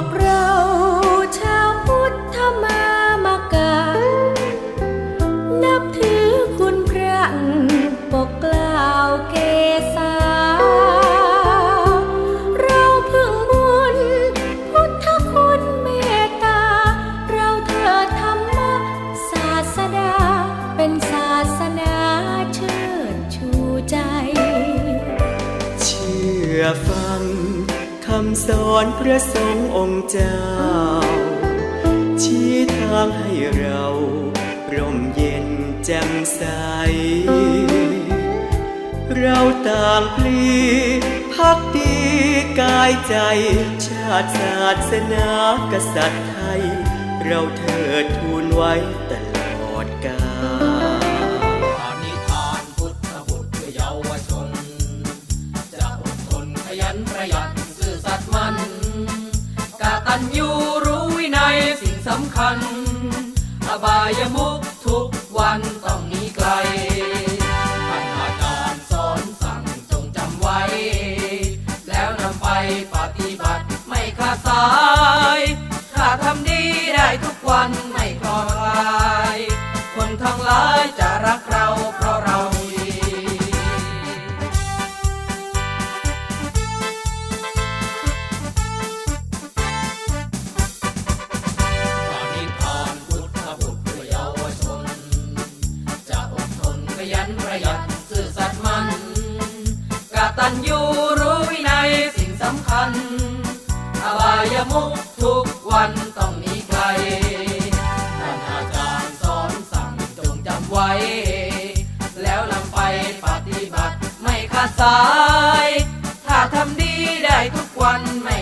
วกเราชาวพุทธมามากา นับถือคุณพระปกกล่าวเกษาเราพึ่งบุญ พุทธคุณเมตตา เราเถิดธรรมศาสดา เป็นศาสนาเชิดชูใจ เชื่อฟัง คำสอนพระสงฆ์องค์เจ้า ชี้ทางให้เราร่มเย็นแจ่มใส เราต่างพลีพักดีกายใจ ชาติศาสนากษัตริย์ไทย เราเถิดทูลไว้ตลอดกาลปานิธานพุทธบุตรเยาวชนจะอดทนขยันประหยัด ตัญญูรู้วินัยสิ่งสำคัญ อบายมุขทุกวันต้องหนีไกลท่านอาจารย์สอนสั่งจงจำไว้ แล้วนำไปปฏิบัติไม่ขาดสาย ถ้าทำดีได้ทุกวันไม่คลอคลาย คนทั้งหลายจะ ตัญญูรู้วินัยสิ่งสำคัญ อบายมุขทุกวันต้องหนีไกลท่านอาจารย์สอนสั่งจงจำไว้ แล้วนำไปปฏิบัติไม่ขาดสาย ถ้าทำดีได้ทุกวันไม่